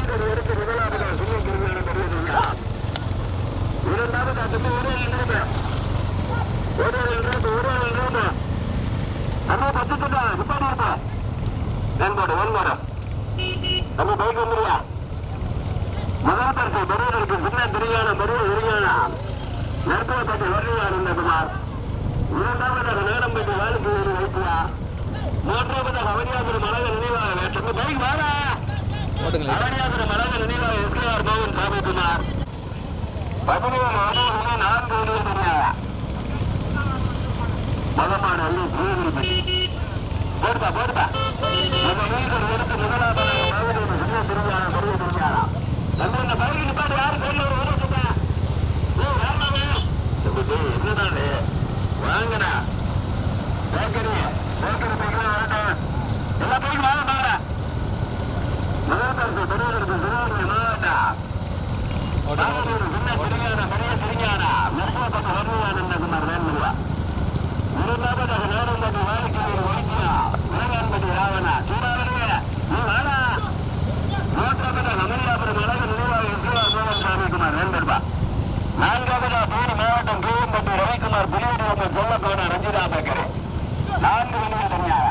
மீண்டும் எடுத்து முதலாவது சின்ன கிருமியான பெரிய இரண்டாவது அதுக்கு ஒரு இரண்டு ஒரு இரண்டு ஒரு இரண்டு அண்ணா பத்துட்டா நிப்பாடி இருப்பா வெண்பாடு வெண்பாடு. நம்ம பைக் வந்துருயா முதல் பரிசு பெரியவருக்கு சின்ன தெரியான பெரிய உரியான நெருப்பப்பட்டு வருவார் இந்த குமார் இரண்டாவதாக நேரம்பட்டு வேலைக்கு ஒரு வைத்தியா மூன்றாவதாக அவனியாபுரம் மலக நினைவாக வேண்டும் பைக் வாடா. போடுப்பா போடுப்பா. நம்ம வீட்டில் எடுத்து முதலாவதாக திருவிழா திருவிழா நம்ம இந்த பைக்கு நிப்பாட்டு யாரு கையில் ஒரு உதவுச்சுப்பா ஓ வேண்டாமே பேக்கரி பேக்கரி பைக்கெல்லாம் வரட்டும் எல்லா பைக்கும் வாங்க பாருடா முதல் பரிசு பெரியவருக்கு சிறுவர்கள் மாவட்டம் ஓட்டுங்க சின்ன சிறுஞான பெரிய சிறுஞான நெருப்பப்பட்ட வருவானந்தகுமார் வேண்முருவா இரண்டாவதாக நேரம்பட்டி வாழ்க்கையில் வைத்தியா வேளாண்பட்டி ராவணா சூடாவளிய நீ வேணா மூன்றாவதாக அமரியாபுரம் அழகு நினைவாக எஸ்ஆர் மோகன் சாமிக்குமார் வேண்டர்பா நான்காவதா பூரி மாவட்டம் கீழம்பட்டி ரவிக்குமார் புலியுடி ஒன்று சொல்லக்கோட ரஞ்சிதா பேக்கரு நான்கு மணிக்கு தனியாக.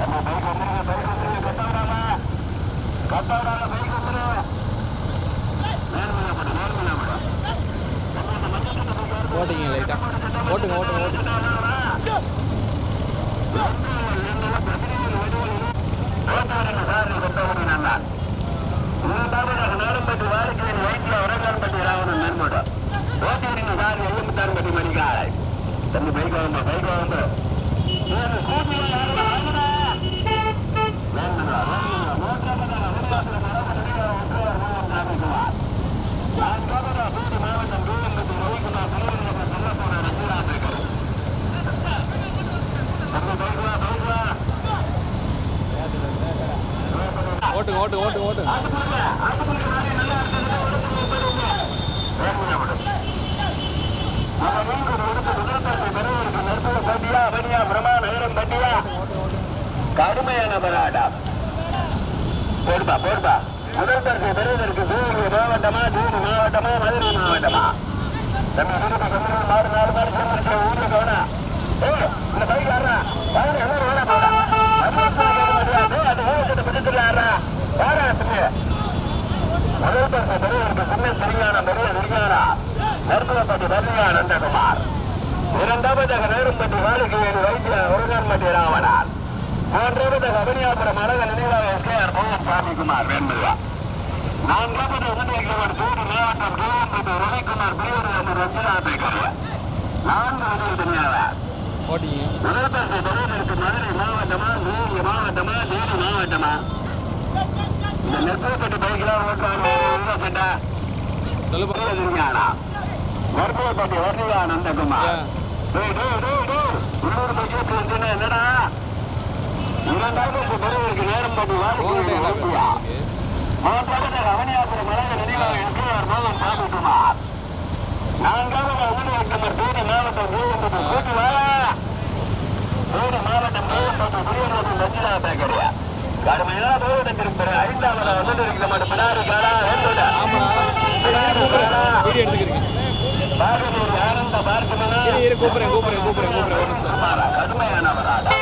நம்ம பைக் வந்துருங்க பைக் வந்துருங்க கட்டவராமா கட்டவரால பைக் வந்துருங்க நேர்மையாப்படும் நேர்மையாப்படும் ஓட்டிங்க லைட்டாக ஓட்டுங்க ஓட்டுங்க ஓட்டுங்க ஓட்டுங்க ஓட்டுங்க ஓட்டுங்க ஓட்டுங்க. கடுமையான போராட்டம் போடுப்பா போடுப்பா. முதல் பெறுவதற்கு சிவகங்கை மாவட்டமா தூது மாவட்டமா மதுரை மாவட்டமா? நம்ம வீட்டுக்கு கம்மியான மாறு நாலு மாறு சேர்ந்து ஊருக்கு கவனா ஏ இந்த பைக் ஆடுறா பாரு எல்லாரும் வேணா போடா அந்த ஊருக்கு பிடிச்சிட்டு ஆடுறா பாரு முதல் பரிசு பெறுவதற்கு சின்ன சரியான பெரிய விரிகாரா நற்புறப்பட்டு வர்ணியா நந்தகுமார் இரண்டாவதாக நேரும்பட்டி வாலிகையடி வைத்திய முருகன்பட்டி ராவணார் மூன்றாவதாக அபினியாபுரம் அழக நினைவாக எஸ்கேஆர் மோகன் சாமிக்குமார் வேண்டுவா நான்காவது உதவியாளர் தூது மாவட்டம் கோயம்புத்தூர் ரவிக்குமார் பிரிவர்கள் ரஞ்சனா பேக்கரியா நான்கு உதவி தனியாளர் ஓட்டிங்க முதல் பரிசு பெறுவதற்கு மதுரை மாவட்டமா நூறு மாவட்டமா தேனி மாவட்டமா? இந்த நெற்புறப்பட்டு பைக்கெல்லாம் ஓட்டுறாங்க சட்டா. சொல்லுப்பா பெரியதுஞானா நற்புறப்பட்டு வர்ணியா நந்தகுமார் பைக்கு வச்சுன்னா என்னடா? இரண்டாவது பெரியவருக்கு நேரம் என்ன வாழ்க்கை பேசுறீங்க? அவனியாபுரம் மலக நினைவாக எஸ்ஆர் மோகன் சாமிக்குமார் நான்காவது ஊழியர் தேனி மாவட்டம் கோயம்புத்தூர் கூட்டி வாழ மாவட்டம் கோயம்புத்தூர் குடியரசு லட்சிதா பேக்கரியா கடுமையான போராட்டத்திற்கு ஐந்தாவது வந்து இருக்கிற மாட்டோம் பிடாரி காடா வேண்டோட ஆனந்த பார்க்கணும்னா கூப்பிடுறேன் கூப்பிடுறேன் கூப்பிடுறேன் கூப்பிடுறேன் கடுமையானவராக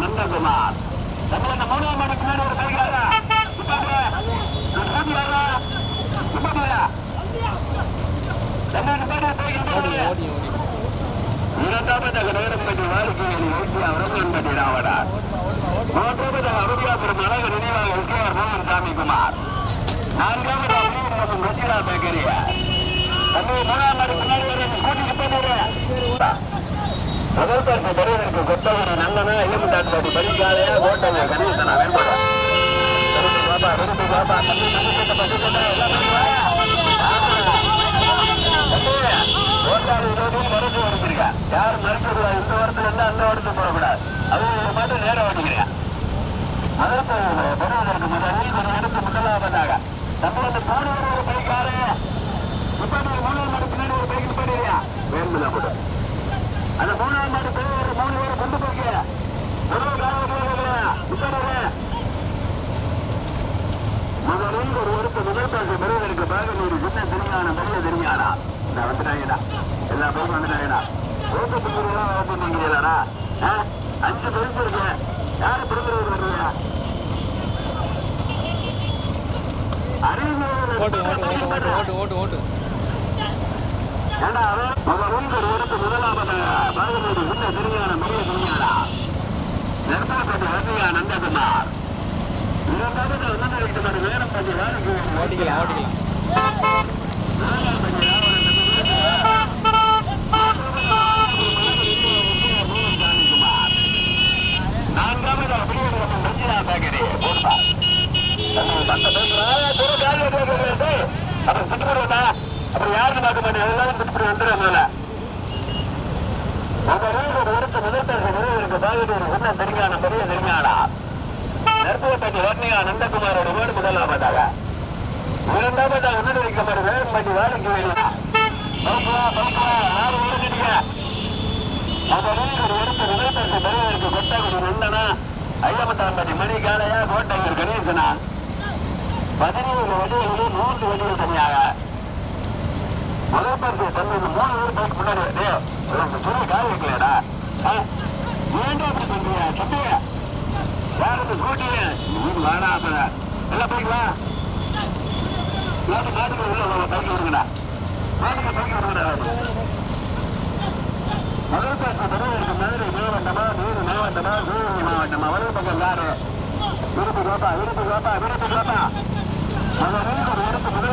நந்தகுமார் இந்த மூணாம் மணிக்கு முன்னாடி ஒரு ஓட்டிங்க இரண்டாவதாக நேரம்பட்டி வாழ்க்கையில் வைத்து அவரம்பட்டி ராவணார். மூன்றாவதாக அருவியாபுரம் அழக நினைவாக எஸ்கேஆர் மோகன் சாமிக்குமார் நான்காவது அமீர் மற்றும் ரஜினா பேக்கரியா தம்பி மூணாம் நாடு பின்னாடி வர கூட்டிட்டு போட்டா முதல் பரிசு பெறுவதற்கு கொத்தவரி நல்லனா ஐயம்பட்டாட்டு பரிகாலையா கோட்டை கணேசனா வேண்டாம் பாபா விரும்பி பாபா தம்பி தம்பி கிட்ட பசு கிட்ட எல்லாம் பண்ணி ஓட்டாளி ரோடும் மறுத்து வருகிறீங்க யாரும் மறுக்கக்கூடாது இந்த வாரத்துல இருந்து அந்த வாரத்துக்கு போகக்கூடாது அது ஒரு மாட்டம் நேரம் ஓட்டிக்கிறீங்க. முதல் பெறுவதற்கு முதலில் ஒரு இடத்து முதலாவதாக ஒரு இப்ப நீ பின்னாடி ஒரு பைக் கூட. அஞ்சு பரிசு இருக்கு யாரு பிறந்தவர் வருவா ஓட்டு ஓட்டு ஓட்டு ஓட்டு ஓட்டு ஓட்டு. அவன் முதலில் ஒரு ஒருத்த முதலாவது பாகமூடி சின்ன திருஞான பெரிய திருஞானா நெருப்பாப்பட்டி வசதியா நந்தகுமார். இரண்டாவது அண்ணன் இருக்கிற நேரம் பற்றி வேலைக்கு ஓட்டிக்கலாம் ஓட்டிக்கலாம். பாகுதி ஒரு பெரிய தெரிஞ்சானா நெருப்புவப்பட்டி வர்ணியா நந்தகுமாரோட வீடு முதலாவதாக இரண்டாவதாக முன்னாடி வைக்கப்பட்ட வேலம்பட்டி வேலைக்கு வெளியா ஆறு மணி காலையா கோட்டையூர் கணேசனா பதினேழு வடிகளில் மூன்று வடிகள் தனியாக முதல் பரிசு தந்தது மூணு பேர் பைக் முன்னாடி டேய், உனக்கு சொல்லி காய் வைக்கலடா ஆ? ஏன்டா இப்படி பண்றியா யாருக்கு கூட்டிய நீ வாடா எல்லாம் பைக் நாட்டு நாட்டுக்கு உள்ள வா, பைக் வருங்கடா நாட்டுக்கு பைக் வருங்கடா முதல் பரிசு மதுரை மாவட்டமா நூறு மாவட்டமா சிவகங்கை மாவட்டமா வலது பக்கம் யாரு விருப்பு கோப்பா விருப்பு கோப்பா விருப்பு கோப்பா முதலில் ஒரு இடத்து மரிய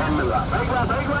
baiklah baiklah baiklah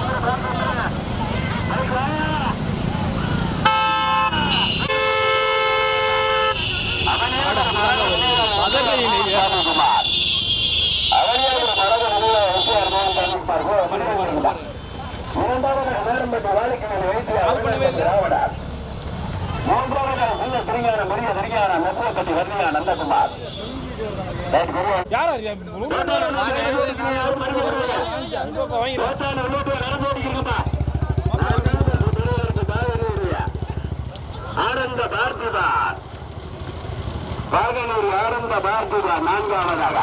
ஆனந்த பார்த்திபா பாகனூர் ஆனந்த பார்த்திபா நான்காவதாக